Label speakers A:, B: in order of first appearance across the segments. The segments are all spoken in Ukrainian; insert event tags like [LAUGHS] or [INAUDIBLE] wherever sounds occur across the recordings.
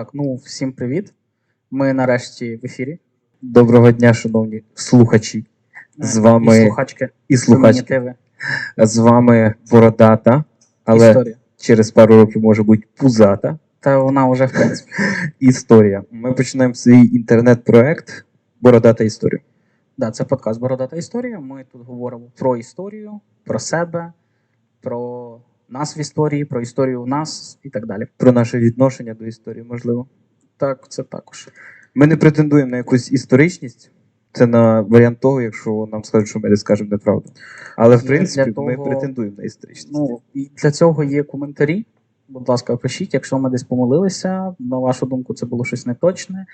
A: Так, ну всім привіт. Ми нарешті в ефірі.
B: Доброго дня, шановні слухачі. З вами
A: і слухачки,
B: і слухачки. З вами Бородата, але
A: історія.
B: через пару років може бути пузата
A: Та вона вже в принципі. [LAUGHS]
B: історія. Ми починаємо свій інтернет-проект Бородата історія.
A: Да, це подкаст Бородата історія. Ми тут говоримо про історію, про себе, про нас в історії, про історію в нас і так далі.
B: Про наше відношення до історії, можливо.
A: Так, це також.
B: Ми не претендуємо на якусь історичність. Це на варіант того, якщо нам скажуть, що ми не скажемо неправду. Але в принципі
A: того-
B: ми претендуємо на історичність.
A: Ну, і для цього є коментарі. Будь ласка, пишіть, якщо ми десь помилилися, на вашу думку, це було щось неточне.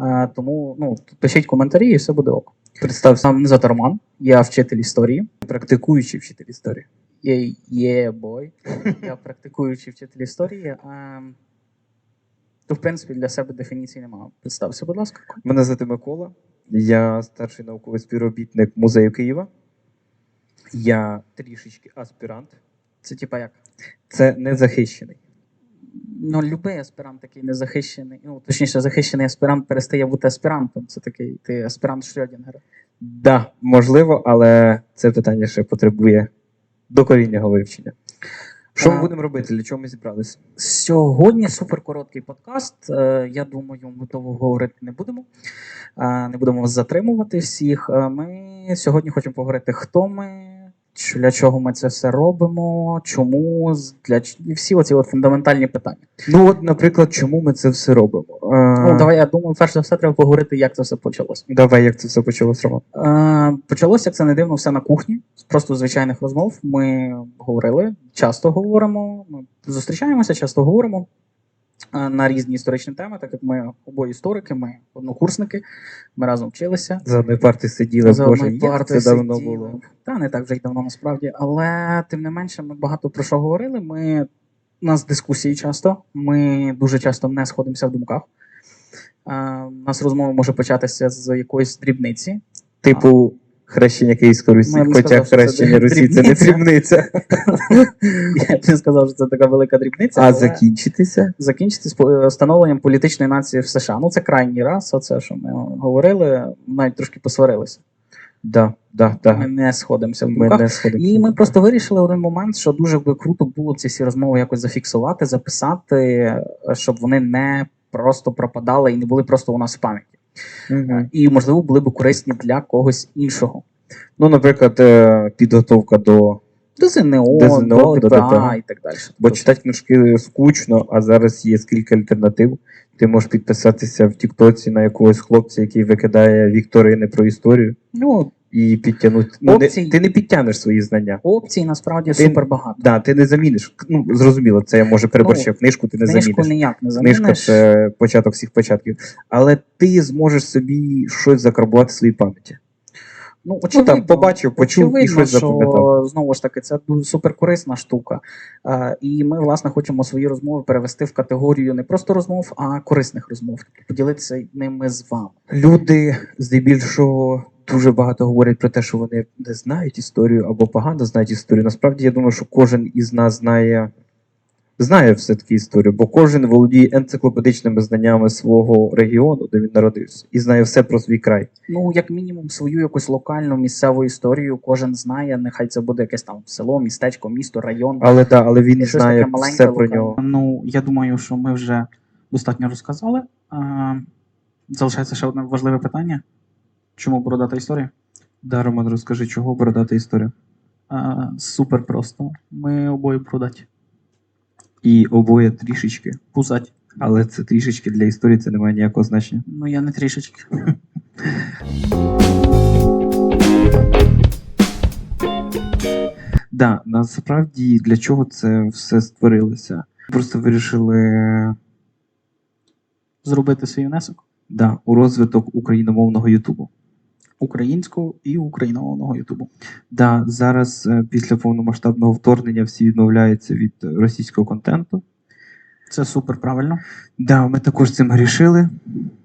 A: Е, тому ну, пишіть коментарі і все буде ок.
B: Представся,
A: Сам не Роман, я вчитель історії.
B: практикуючий вчитель історії.
A: Є, бой. Я практикуючий вчитель історії. А, то, в принципі, для себе дефініції немає. Представся, будь ласка.
B: Мене звати Микола. Я старший науковий співробітник музею Києва. Я трішечки аспірант.
A: Це типа як?
B: Це незахищений.
A: Ну, любий аспірант такий незахищений. Ну, точніше, захищений аспірант перестає бути аспірантом. Це такий ти аспірант Шрёдінгера.
B: Да, можливо, але це питання ще потребує докорінного вивчення. Що ми будемо робити? Для чого ми зібралися?
A: Сьогодні суперкороткий подкаст. Е, Я думаю, ми довго говорити не будемо. Е, Не будемо вас затримувати всіх. Е, Ми сьогодні хочемо поговорити, хто ми, для чого ми це все робимо, чому, для і всі оці от фундаментальні питання.
B: Ну, от, наприклад, чому ми це все робимо? А,
A: Ну, давай, я думаю, перш за все, треба поговорити, як це все почалось.
B: Давай, як це все почалось, Роман?
A: Е, Почалося, як це не дивно, все на кухні, з просто звичайних розмов. Ми говорили, часто говоримо, ми зустрічаємося, часто говоримо е, на різні історичні теми, так як ми обоє історики, ми однокурсники, ми разом вчилися.
B: За одної парти сиділи,
A: За одної парти
B: це давно
A: сиділи.
B: було.
A: Та не так вже й давно насправді. Але тим не менше, ми багато про що говорили. Ми у нас дискусії часто. Ми дуже часто не сходимося в думках. Е, У нас розмова може початися з якоїсь дрібниці.
B: Типу хрещення Київської Русі,
A: Ну, я б не
B: хоча
A: сказав, що це
B: хрещення Русі це не
A: дрібниця.
B: дрібниця. [LAUGHS]
A: Я б не сказав, що це така велика дрібниця.
B: А
A: але
B: закінчитися?
A: закінчити з по- встановленням політичної нації в США. Ну, це крайній раз, оце, що ми говорили, навіть трошки посварилися.
B: Да, да,
A: Ми
B: да.
A: не сходимося в
B: Ми
A: думках.
B: не сходимося.
A: І ми просто вирішили один момент, що дуже би круто було ці всі розмови якось зафіксувати, записати, е, щоб вони не просто пропадали і не були просто у нас в пам'яті.
B: Мгм.
A: І, можливо, були б корисні для когось іншого.
B: Ну, наприклад, е, підготовка до.
A: До ЗНО,
B: До ЗНО,
A: до
B: до
A: ДПА
B: ДПА.
A: і так далі.
B: Бо читати книжки скучно, а зараз є скільки альтернатив. Ти можеш підписатися в Тіктоці на якогось хлопця, який викидає вікторини про історію,
A: Ну,
B: і підтягнути. Ну, не,
A: Опцій.
B: ти не підтягнеш свої знання.
A: опцій насправді
B: Ти-
A: супер багато.
B: Да, ти не заміниш. Ну, зрозуміло, це я може переборщив. Книжку ти не
A: Книжку
B: заміниш.
A: ніяк не заміниш.
B: Книжка це початок всіх початків. Але ти зможеш собі щось закарбувати в своїй пам'яті.
A: Ну,
B: Ну, там, побачив, почув і
A: очевидно,
B: щось
A: що,
B: запам'ятав.
A: Знову ж таки, це дуже суперкорисна штука. Е, і ми, власне, хочемо свої розмови перевести в категорію не просто розмов, а корисних розмов. Тобто поділитися ними з вами.
B: Люди здебільшого дуже багато говорять про те, що вони не знають історію або погано знають історію. Насправді я думаю, що кожен із нас знає, знає все-таки історію, бо кожен володіє енциклопедичними знаннями свого регіону, де він народився, і знає все про свій край.
A: Ну, як мінімум, свою якусь локальну місцеву історію кожен знає. Нехай це буде якесь там село, містечко, місто, район.
B: Але да, але він
A: І
B: знає все про
A: локальне.
B: нього.
A: Ну, я думаю, що ми вже достатньо розказали. Залишається ще одне важливе питання. Чому бородата історія?
B: Да, Роман, розкажи, чого бородати історію.
A: Е, Супер просто. Ми обоє продаті.
B: І обоє трішечки.
A: Пузать.
B: Але це трішечки для історії це не має ніякого значення.
A: Ну, я не трішечки. [LAUGHS]
B: Да, насправді для чого це все створилося? Просто вирішили
A: Зробити свій внесок
B: да, у розвиток україномовного Ютубу.
A: Українського і україномовного Ютубу.
B: Да, зараз е, після повномасштабного вторгнення всі відмовляються від російського контенту.
A: Це супер правильно.
B: Да, ми також цим грішили.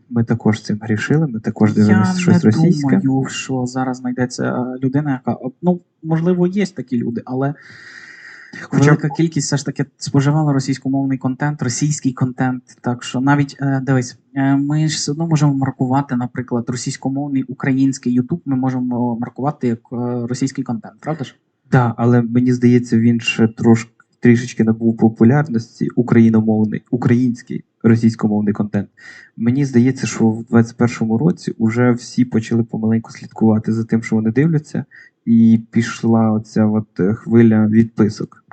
B: Ми також цим грішили, ми також
A: Я
B: дивимося щось
A: не
B: російське.
A: думаю, що зараз знайдеться е, людина, яка ну можливо є такі люди, але велика кількість все ж таки споживала російськомовний контент, російський контент. Так що навіть е, дивись, е, ми ж все одно можемо маркувати, наприклад, російськомовний український Ютуб. Ми можемо маркувати як е, російський контент, правда ж?
B: Так, але мені здається, він ще трошки трішечки набув популярності україномовний, український російськомовний контент. Мені здається, що в 21-му році вже всі почали помаленьку слідкувати за тим, що вони дивляться, і пішла оця от е, хвиля відписок.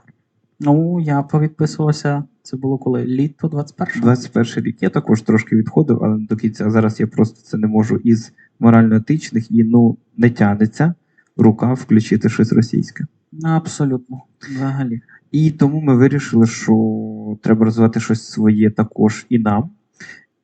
A: Ну я повідписувався. Це було коли літо 21-го.
B: 21 рік. Я також трошки відходив, але до кінця. Зараз я просто це не можу із морально-етичних і ну не тянеться рука включити щось російське.
A: Абсолютно, взагалі.
B: І тому ми вирішили, що треба розвивати щось своє також і нам.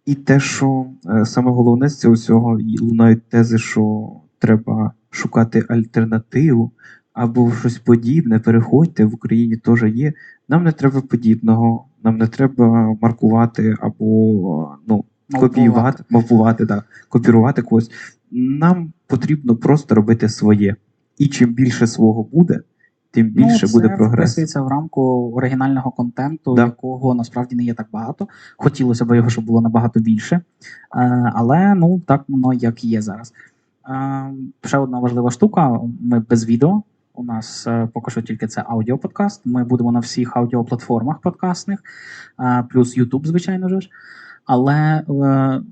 B: І те, що е, саме головне з цього всього і лунають тези, що треба шукати альтернативу або щось подібне, переходьте, в Україні теж є. Нам не треба подібного, нам не треба маркувати або ну, копіювати, мавпувати, так, копірувати когось. Нам потрібно просто робити своє. І чим більше свого буде, тим більше
A: ну,
B: буде
A: це
B: прогрес.
A: вписується в рамку оригінального контенту,
B: Да.
A: якого насправді не є так багато. Хотілося б його, щоб було набагато більше. Е, але ну так воно як є зараз. Е, ще одна важлива штука: ми без відео. У нас е, поки що тільки це аудіоподкаст. Ми будемо на всіх аудіоплатформах подкастних, е, плюс YouTube, звичайно ж. Але, е,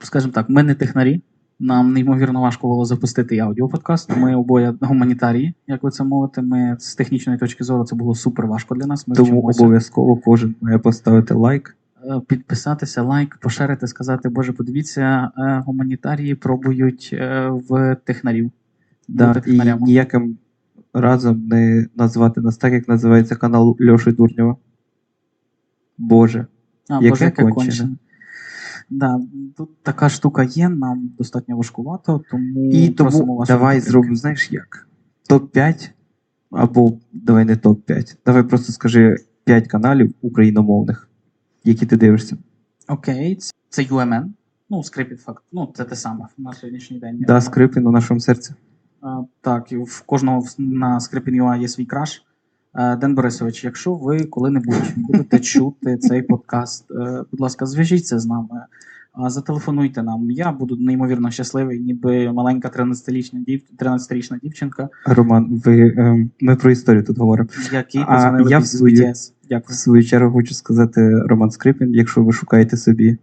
A: скажімо так, ми не технарі. Нам неймовірно важко було запустити і аудіоподкаст. Ми обоє гуманітарії, як ви це мовите. Ми з технічної точки зору це було супер важко для нас. Ми
B: Тому
A: вчимося.
B: обов'язково кожен має поставити лайк.
A: Е, підписатися, лайк, поширити, сказати, Боже, подивіться, е, гуманітарії пробують е, в технарів.
B: Да, і ніяким разом не назвати нас так, як називається канал Льоші Дурнєва. Боже.
A: А,
B: Яке
A: Боже, яке
B: кончене.
A: Да, тут така штука є, нам достатньо важкувато, тому
B: І тому
A: вашої
B: давай зробимо, знаєш як? Топ-5 або давай не топ-5. Давай просто скажи 5 каналів україномовних, які ти дивишся.
A: Окей, це- UMN. Ну, скрипі, факт. Ну, це те саме на сьогоднішній день.
B: Да, скрипін у нашому серці.
A: А, Так, і в кожного на Scripin.ua є свій краш. Ден Борисович, якщо ви коли-небудь будете [LAUGHS] чути цей подкаст, е, будь ласка, зв'яжіться з нами, зателефонуйте нам. Я буду неймовірно щасливий, ніби маленька 13-річна, дів... 13-річна дівчинка,
B: Роман, ви, ем, ми про історію тут говоримо.
A: який
B: А я в свою-
A: BTS.
B: В свою чергу хочу сказати Роман Скрипін, якщо ви шукаєте собі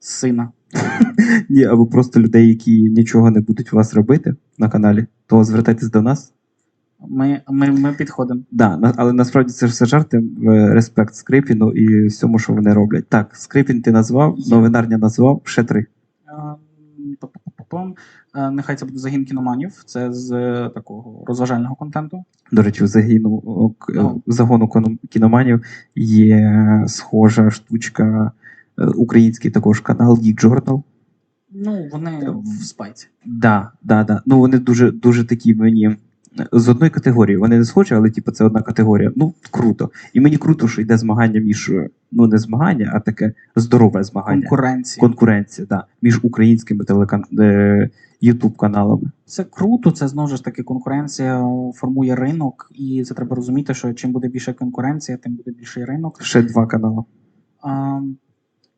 A: Сина. [LAUGHS]
B: Ні, або просто людей, які нічого не будуть у вас робити на каналі, то звертайтесь до нас.
A: Ми, ми, ми підходимо.
B: Да, але насправді це ж все жарти. е, Респект Скрипіну і всьому, що вони роблять. Так, Скрипін ти назвав, новинарня назвав, ще три.
A: Ем. Е, Нехай це буде загін кіноманів. Це з е, такого розважального контенту.
B: До речі, в загіну к-
A: Ну.
B: загону кіноманів є схожа штучка, український також канал Geek Journal.
A: Ну, вони в спайці.
B: Да, да, да. Ну вони дуже, дуже такі мені з одної категорії. Вони не схожі, але типу, це одна категорія. Ну, круто. І мені круто, що йде змагання між ну не змагання, а таке здорове змагання.
A: Конкуренції.
B: Конкуренція, да, між українськими телекан... е, Ютуб каналами.
A: Це круто, це знову ж таки конкуренція формує ринок, і це треба розуміти, що чим буде більше конкуренція, тим буде більший ринок.
B: Ще два канали.
A: А,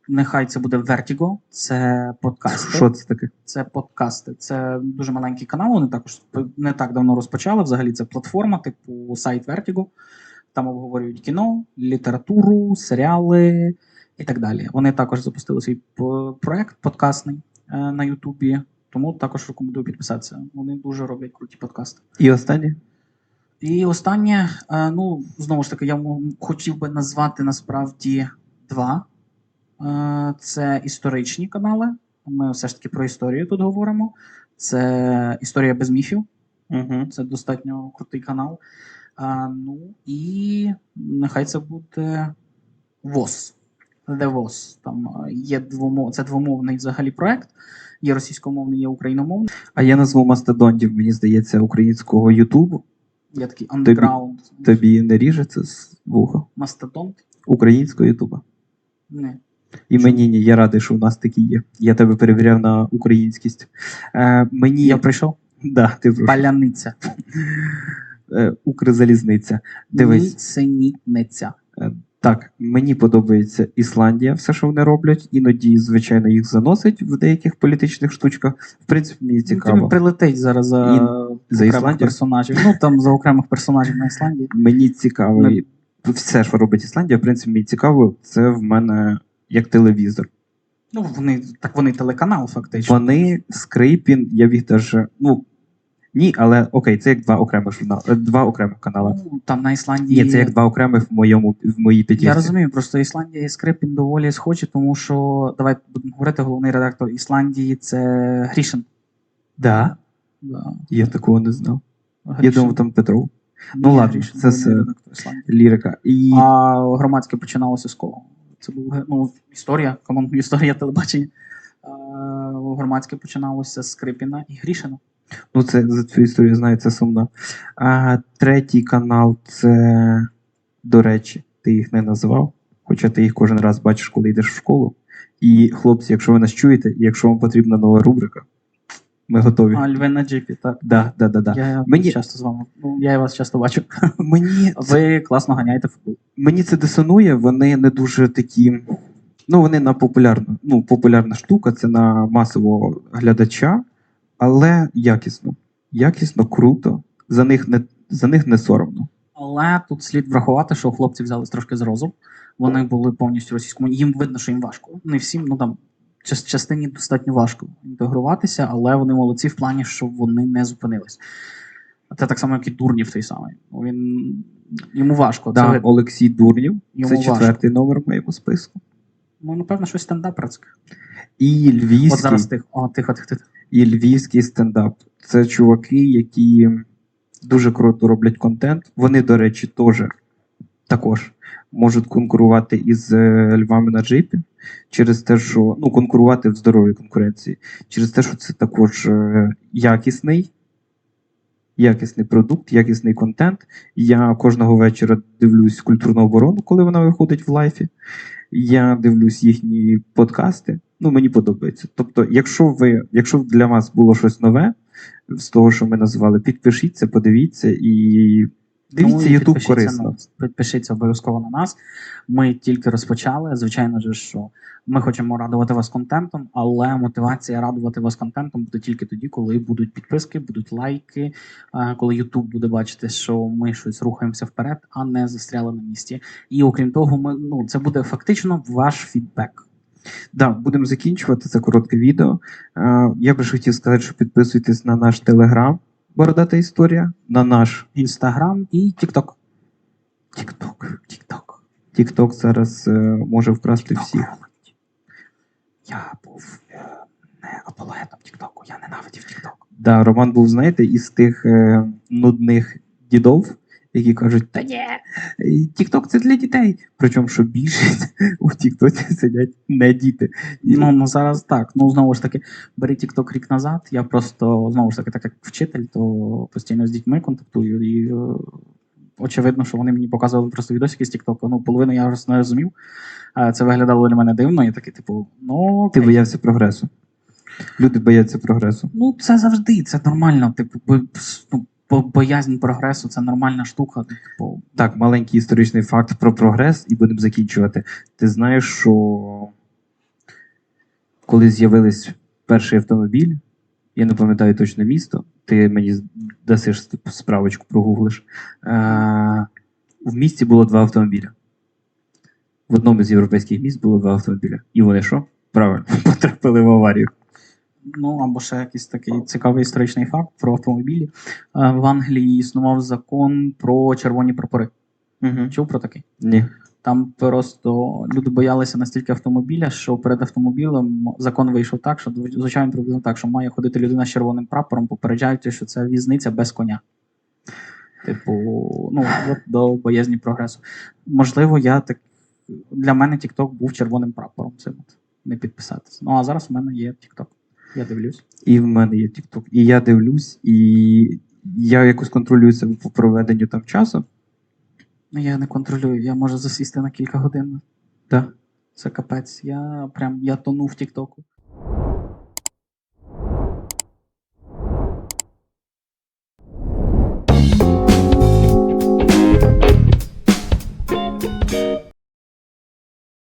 A: нехай це буде Vertigo, це подкасти.
B: Що це таке?
A: Це подкасти. Це дуже маленький канал. Вони також не так давно розпочали. Взагалі це платформа, типу сайт Vertigo. Там обговорюють кіно, літературу, серіали і так далі. Вони також запустили свій проект подкастний е, на Ютубі. Тому також рекомендую підписатися. Вони дуже роблять круті подкасти.
B: І останнє?
A: І останнє, е, ну знову ж таки, я хотів би назвати насправді два. Е, Це історичні канали. Ми все ж таки про історію тут говоримо. Це історія без міфів.
B: Угу.
A: Це достатньо крутий канал. А, ну і нехай це буде ВОЗ. The ВОЗ. Там е, є двомов... це двомовний взагалі проект. Є російськомовний, є україномовний.
B: А я назву мастодонтів, мені здається, українського Ютубу.
A: Є такий андеграунд.
B: Тобі не ріже це з вуха?
A: Мастодонт.
B: Українського Ютуба.
A: Не.
B: І мені ні, я радий, що у нас такі є. Я тебе перевіряв на українськість. Е, мені
A: Я прийшов.
B: да, ти пройшов.
A: Паляниця.
B: Е, Укрзалізниця. Дивись,
A: Нісенітниця.
B: так, мені подобається Ісландія, все, що вони роблять. Іноді, звичайно, їх заносить в деяких політичних штучках. В принципі, мені
A: Ну, Тобі прилетить зараз за,
B: І- за
A: окремих
B: Ісландію?
A: персонажів. Ну там за окремих персонажів на Ісландії.
B: Мені цікаво.
A: Не-
B: і Все, що робить Ісландія, в принципі, мені цікаво. Це в мене як телевізор.
A: Ну вони так вони телеканал, фактично.
B: Вони Скрипін, я їх даже. Ну, ні, але окей, це як два окремих журнали, е, два окремих канали.
A: Ну, там на Ісландії.
B: Ні, це як два окремих в моєму в моїй п'ятірці.
A: Я розумію, просто Ісландія і Скрипін доволі схожі, тому що давай будемо говорити, головний редактор Ісландії це Грішин.
B: Да?
A: Да.
B: Я такого не знав. Я
A: Грішин.
B: думав, там Петров. Ну ладно,
A: Грішин,
B: це
A: Ісландії.
B: Лірика. І
A: А громадське починалося з кого? Це був ну, історія, камон, історія телебачення. Громадське починалося з Скрипіна і Грішина.
B: ну, це за цю історію знаю, це сумно. А третій канал це, до речі, ти їх не назвав, хоча ти їх кожен раз бачиш, коли йдеш в школу. І, хлопці, якщо ви нас чуєте, якщо вам потрібна нова рубрика, ми готові.
A: А Льве на джипі, так.
B: Да, да, да, да.
A: Я
B: Мені-
A: часто з вами. Ну, я вас часто бачу. [LAUGHS]
B: Мені, це,
A: Ви класно ганяєте футбол.
B: мені це дисонує, вони не дуже такі. Ну, вони на популярну, ну, популярна штука, це на масового глядача, але якісно. Якісно, круто. За них не, за них не соромно.
A: Але тут слід врахувати, що хлопці взялись трошки з розум. Вони були повністю російському. Їм видно, що їм важко. Не всім, ну там частині достатньо важко інтегруватися, але вони молодці в плані, що вони не зупинились. Це так само, як і Дурнів той самий. Він йому важко. Це
B: Да,
A: видно.
B: Олексій Дурнів,
A: Йому
B: це
A: важко.
B: четвертий номер в моєму списку.
A: Ну, напевно, щось стендаперське.
B: І львівський,
A: От зараз тихо. О, тихо, тихо, тихо.
B: і львівський стендап. Це чуваки, які дуже круто роблять контент. Вони, до речі, теж також можуть конкурувати із е, львами на джипі через те, що ну, конкурувати в здоровій конкуренції, через те, що це також е, якісний. Якісний продукт, якісний контент. Я кожного вечора дивлюсь культурну оборону, коли вона виходить в лайфі. Я дивлюсь їхні подкасти. Ну, мені подобається. Тобто, якщо ви, якщо для вас було щось нове з того, що ми назвали, підпишіться, подивіться і дивіться,
A: Ну,
B: Ютуб
A: підпишіться
B: корисно.
A: на. Підпишіться обов'язково на нас. Ми тільки розпочали. Звичайно ж, що ми хочемо радувати вас контентом, але мотивація радувати вас контентом буде тільки тоді, коли будуть підписки, будуть лайки, е, коли Ютуб буде бачити, що ми щось рухаємося вперед, а не застряли на місці. І окрім того, ми ну це буде фактично ваш фідбек.
B: Да, будемо закінчувати це коротке відео. Е, Я би ж хотів сказати, що підписуйтесь на наш телеграм Бородата історія, на наш
A: Інстаграм і Тікток.
B: Тікток.
A: Тікток.
B: Тікток зараз е, може вкрасти всіх.
A: Я був е, не апологетом Тіктоку, я ненавидів Тікток.
B: Да, Роман був, знаєте, із тих е, нудних дідов, які кажуть, та ні, Тікток це для дітей. Причому, що більшість [LAUGHS] у Тіктоці сидять не діти. І-
A: Ну, ну зараз так. Ну знову ж таки, бери TikTok рік назад. Я просто знову ж таки, так як вчитель, то постійно з дітьми контактую. І е, очевидно, що вони мені показували просто відосики з TikTok. Ну, половину я вже не розумів. Це виглядало для мене дивно. Я такий, типу, ну
B: Ти боявся прогресу. Люди бояться прогресу.
A: ну це завжди, це нормально. Типу, ну, боязнь прогресу це нормальна штука. Типу,
B: Так, маленький історичний факт про прогрес, і будемо закінчувати. Ти знаєш, що коли з'явились перший автомобіль, я не пам'ятаю точно місто, ти мені дасиш справочку, прогуглиш. Е, в місті було два автомобіля. В одному з європейських міст було два автомобіля. І вони що? Правильно, [LAUGHS] потрапили в аварію.
A: Ну або ще якийсь такий цікавий історичний факт про автомобілі. Е, В Англії існував закон про червоні прапори.
B: Угу.
A: Чув про такий?
B: Ні.
A: Там просто люди боялися настільки автомобіля, що перед автомобілем закон вийшов так, що звичайно приблизно так, що має ходити людина з червоним прапором, попереджаючи, що це візниця без коня. Типу, ну от до боязні прогресу. Можливо, я так для мене TikTok був червоним прапором. От, не підписатися. Ну а зараз у мене є TikTok. Я дивлюсь.
B: І в мене є TikTok. І я дивлюсь, і я якось контролюю себе по проведенню там часу.
A: Ну я не контролюю, я можу засісти на кілька годин.
B: Так.
A: Це капець. Я прям я тону в Тіктоку.